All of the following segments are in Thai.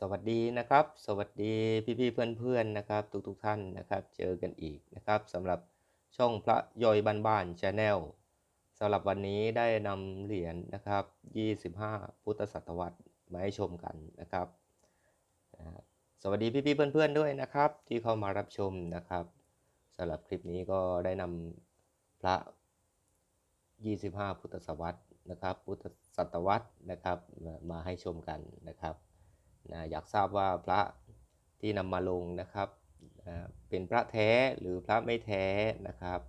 สวัสดีนะครับ สวัสดีพี่ๆเพื่อนๆนะครับ ทุกๆท่านนะครับ เจอกันอีกนะครับสำหรับช่องพระย่อยบ้านๆชาแนลสำหรับวันนี้ได้นำเหรียญนะครับ 25 พุทธศตวรรษมาให้ชมกันนะครับ สวัสดีพี่ๆเพื่อนๆด้วยนะครับ ที่เข้ามารับชมนะครับสำหรับคลิปนี้ก็ได้นำพระ 25 พุทธศตวรรษนะครับ พุทธศตวรรษนะครับมาให้ชมกันนะครับ นะอยากทราบว่าพระที่นำมาลงนะครับอ่าเป็นพระแท้หรือพระไม่แท้นะครับ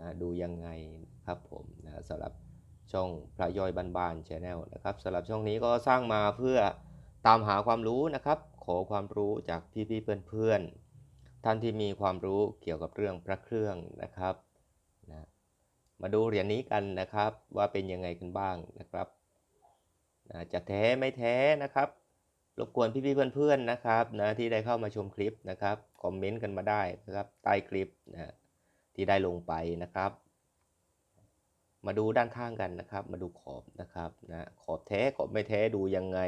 นะดูยังไงนะครับผมนะสำหรับช่องพระย่อยบ้านๆชาแนลนะครับสำหรับช่องนี้ก็สร้างมาเพื่อตามหาความรู้นะครับ ขอความรู้จากพี่ๆเพื่อนๆท่านที่มีความรู้เกี่ยวกับเรื่องพระเครื่องนะครับนะมาดูเหรียญนี้กันนะครับว่าเป็นยังไงกันบ้างนะครับนะจะแท้ไม่แท้นะครับ รบกวนพี่ๆเพื่อนๆนะครับนะที่ได้เข้ามาชมคลิปนะครับคอมเมนต์กันมาได้นะครับใต้คลิปนะที่ได้ลงไปนะครับ มาดูด้านข้างกันนะครับ มาดูขอบนะครับนะขอบแท้ขอบไม่แท้ดูยังไง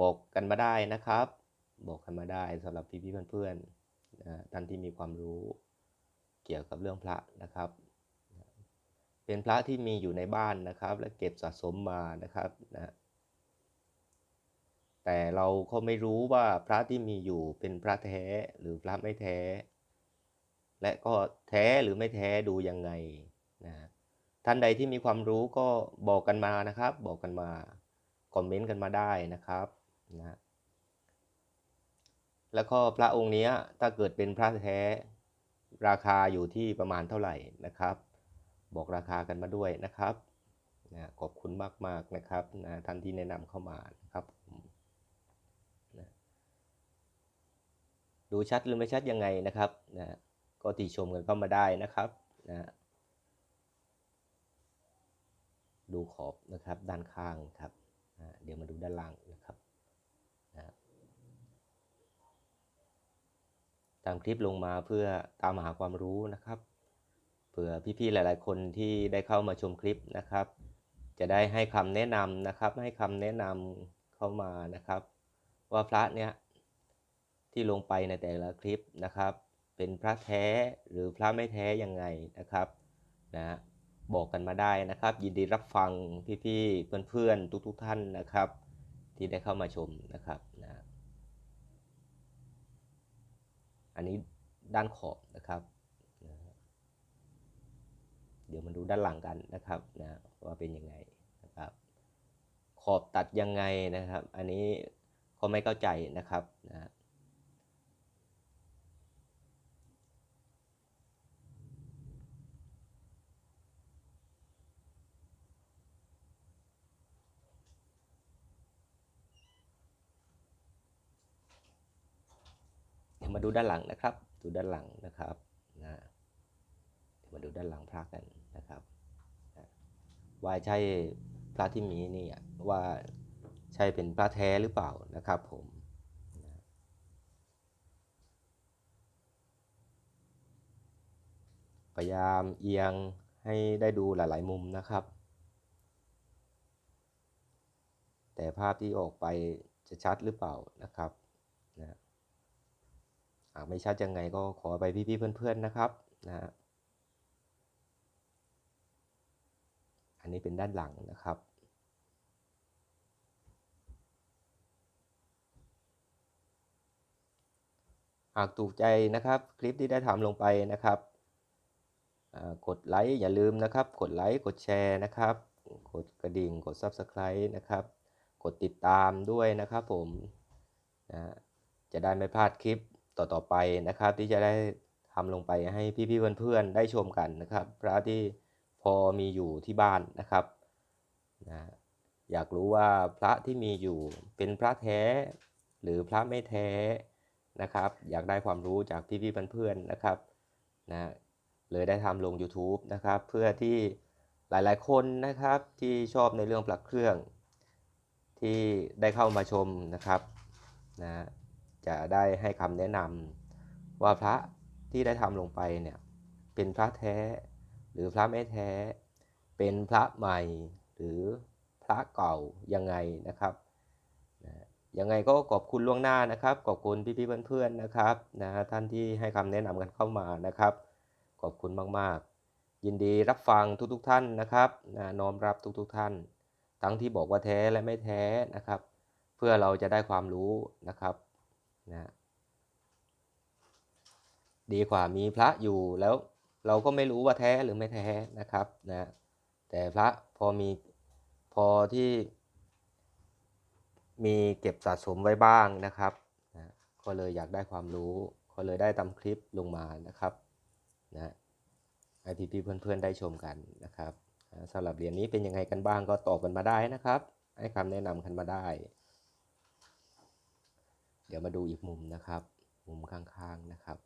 บอกกันมาได้นะครับ บอกกันมาได้สำหรับพี่ๆเพื่อนๆนะท่านที่มีความรู้เกี่ยวกับเรื่องพระนะครับ เป็นพระที่มีอยู่ในบ้านนะครับ และเก็บสะสมมานะครับนะ แต่เราก็ไม่รู้ว่าพระที่มีอยู่เป็นพระแท้หรือพระไม่แท้ และก็แท้หรือไม่แท้ดูยังไงนะท่านใดที่มีความรู้ก็บอกกันมานะครับ บอกกันมาคอมเมนต์กันมาได้นะครับนะแล้วก็พระองค์นี้ถ้าเกิดเป็นพระแท้ราคาอยู่ที่ประมาณเท่าไหร่นะครับ บอกราคากันมาด้วยนะครับนะขอบคุณมากๆนะครับนะท่านที่แนะนำเข้ามานะครับผม ดูชัดหรือไม่ชัดยังไงนะครับนะก็ติชมกันเข้ามาได้นะครับนะดูขอบนะครับด้านข้างครับนะเดี๋ยวมาดูด้านล่างนะครับนะตามคลิปลงมาเพื่อตามหาความรู้นะครับ เผื่อพี่ๆหลาย ๆ คนที่ได้เข้ามาชมคลิปนะครับ จะได้ให้คำแนะนำนะครับ ให้คำแนะนำเข้ามานะครับ ว่าพระเนี้ย ที่ลงไปในแต่ละคลิปนะครับ เป็นพระแท้หรือพระไม่แท้ยังไงนะครับนะบอกกันมาได้นะครับ ยินดีรับฟังพี่ๆเพื่อนๆทุกๆท่านนะครับ ที่ได้เข้ามาชมนะครับนะอันนี้ด้านขอบนะครับนะเดี๋ยวมาดูด้านหลังกันนะครับนะว่าเป็นยังไงนะครับขอบตัดยังไงนะครับ อันนี้ก็ไม่เข้าใจนะครับนะ เดี๋ยว มาดูด้านหลังนะครับ ดูด้านหลังนะครับนะมาดูด้านหลังพระกันนะครับนะว่าใช่พระที่มีนี่ว่าใช่เป็นพระแท้หรือเปล่านะครับผมนะพยายามเอียงให้ได้ดูหลาย ๆ มุมนะครับ แต่ภาพที่ออกไปจะชัดหรือเปล่านะครับนะ หากไม่ชัดยังไงก็ขอไปพี่ๆเพื่อนๆนะครับนะฮะอันนี้เป็นด้านหลังนะครับ หากถูกใจนะครับคลิปที่ได้ทำลงไปนะครับอ่ากดไลค์อย่าลืมนะครับ กดไลค์กดแชร์นะครับ กดกระดิ่งกด Subscribe นะครับ กดติดตามด้วยนะครับผมนะจะได้ไม่พลาดคลิป ต่อๆไปนะครับ ที่จะได้ทำลงไปให้พี่ๆเพื่อนๆได้ชมกันนะครับ พระที่พอมีอยู่ที่บ้านนะครับนะอยากรู้ว่าพระที่มีอยู่เป็นพระแท้ หรือพระไม่แท้นะครับ อยากได้ความรู้จากพี่ๆเพื่อนๆนะครับนะเลยได้ทำลง YouTube นะครับ เพื่อที่หลายๆคนนะครับที่ชอบในเรื่องพระเครื่อง ที่ได้เข้ามาชมนะครับนะ จะได้ให้คำแนะนำว่าพระที่ได้ทำลงไปเนี่ยเป็นพระแท้หรือพระไม่แท้ เป็นพระใหม่หรือพระเก่ายังไงนะครับยังไงก็ขอบคุณล่วงหน้านะครับ ขอบคุณพี่ๆเพื่อนๆนะครับนะท่านที่ให้คำแนะนำกันเข้ามานะครับ ขอบคุณมากๆ ยินดีรับฟังทุกๆท่านนะครับนะน้อมรับทุกๆท่าน ทั้งที่บอกว่าแท้และไม่แท้นะครับ เพื่อเราจะได้ความรู้นะครับ นะดีกว่ามีพระอยู่แล้วเราก็ไม่รู้ว่าแท้หรือไม่แท้นะครับนะแต่พระพอมีพอที่มีเก็บสะสมไว้บ้างนะครับนะก็เลยอยากได้ความรู้ ก็เลยได้ทำคลิปลงมานะครับนะให้พี่ๆเพื่อนๆได้ชมกันนะครับสำหรับเหรียญนี้เป็นยังไงกันบ้างก็ตอบกันมาได้นะครับ ให้คำแนะนำกันมาได้ เดี๋ยวมาดูอีกมุมนะครับ มุมข้างๆนะครับ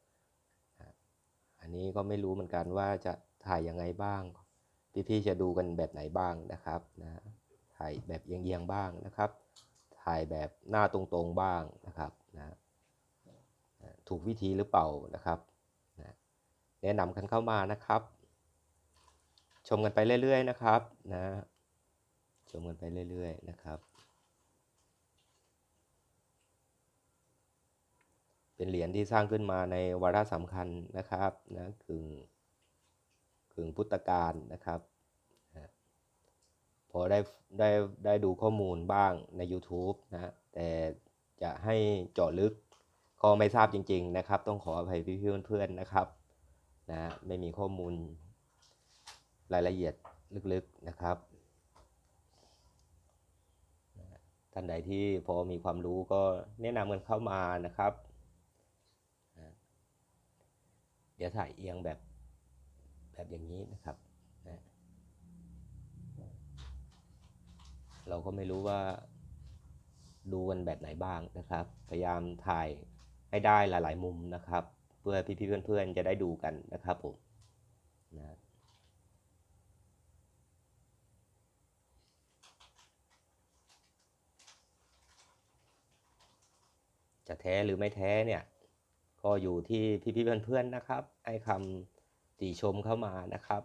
อันนี้ก็ไม่รู้เหมือนกันว่าจะถ่ายยังไงบ้าง พี่ๆจะดูกันแบบไหนบ้างนะครับนะถ่ายแบบเอียงๆบ้างนะครับ ถ่ายแบบหน้าตรงๆบ้างนะครับนะถูกวิธีหรือเปล่านะครับนะแนะนำกันเข้ามานะครับ ชมกันไปเรื่อยๆนะครับนะชมกันไปเรื่อยๆนะครับ เป็นเหรียญที่สร้างขึ้นมาในวาระสำคัญนะครับนะกึ่งกึ่งพุทธกาลนะครับพอได้ได้ได้ดูข้อมูลบ้างใน YouTube นะแต่จะให้เจาะลึกก็ไม่ทราบจริง ๆ นะครับ ต้องขออภัยพี่ๆเพื่อนๆนะครับนะไม่มีข้อมูลรายละเอียดลึกๆนะครับท่านใดที่พอมีความรู้ก็แนะนำกันเข้ามานะครับ เดี๋ยวถ่ายเอียงแบบแบบอย่างนี้นะครับนะเราก็ไม่รู้ว่าดูกันแบบไหนบ้างนะครับ พยายามถ่ายให้ได้หลาย ๆ มุมนะครับ เพื่อพี่ๆเพื่อนๆจะได้ดูกันนะครับผมนะจะแท้หรือไม่แท้เนี่ย ก็อยู่ที่พี่ๆเพื่อนๆนะครับ ให้คำติชมเข้ามานะครับ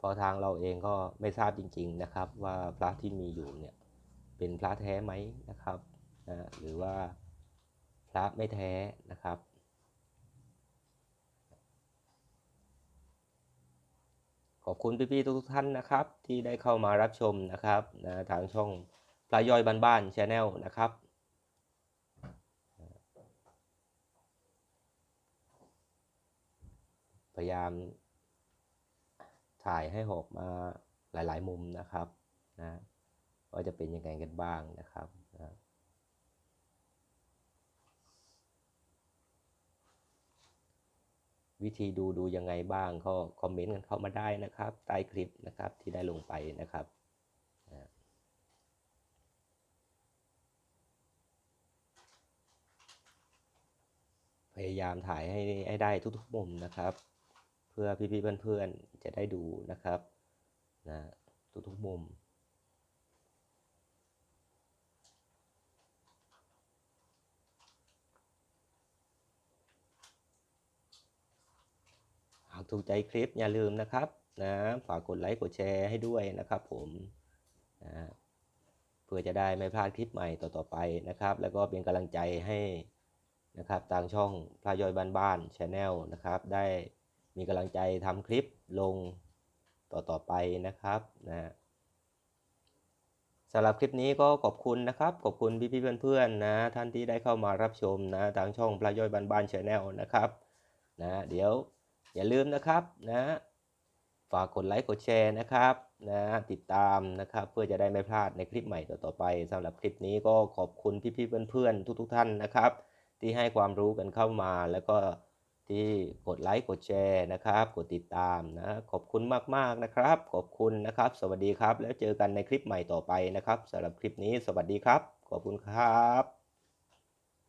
พอทางเราเองก็ไม่ทราบจริง ๆนะครับ ว่าพระที่มีอยู่เนี่ยเป็นพระแท้ไหมนะครับนะหรือว่าพระไม่แท้นะครับขอบคุณพี่ๆทุกท่านนะครับ ที่ได้เข้ามารับชมนะครับนะทางช่องพระย่อยบ้านๆชาแนลนะครับ พยายามถ่ายให้ออกมาหลาย ๆ มุมนะครับนะว่าจะเป็นยังไงกันบ้างนะครับนะวิธีดูดูยังไงบ้างก็คอมเมนต์กันเข้ามาได้นะครับ ใต้คลิปนะครับที่ได้ลงไปนะครับพยายามถ่ายให้ให้ได้ทุกๆมุมนะครับ เพื่อพี่ๆเพื่อนๆจะได้ดูนะครับนะทุกๆมุมหากถูกใจคลิปอย่าลืมนะครับนะฝากกดไลค์กดแชร์ให้ด้วยนะครับผมนะเพื่อจะได้ไม่พลาดคลิปใหม่ต่อๆไปนะครับ แล้วก็เป็นกำลังใจให้นะครับทางช่องพระย่อยบ้านๆชาแนลนะครับได้ มีกำลังใจทำคลิปลงต่อๆไปนะครับนะสำหรับคลิปนี้ก็ขอบคุณนะครับ ขอบคุณพี่ๆเพื่อนๆนะท่านที่ได้เข้ามารับชมนะทางช่องพระย่อยบ้านๆชาแนลนะครับนะเดี๋ยวอย่าลืมนะครับนะฝากกดไลค์กดแชร์นะครับนะติดตามนะครับเพื่อจะได้ไม่พลาดในคลิปใหม่ต่อๆไปสำหรับคลิปนี้ก็ขอบคุณพี่ๆเพื่อนๆทุกๆ ท่านนะครับ ที่ให้ความรู้กันเข้ามาแล้วก็ ที่กดไลค์กดแชร์นะครับ กดติดตามนะขอบคุณมากๆนะครับ ขอบคุณนะครับ สวัสดีครับ แล้วเจอกันในคลิปใหม่ต่อไปนะครับสำหรับคลิปนี้ สวัสดีครับ ขอบคุณครับ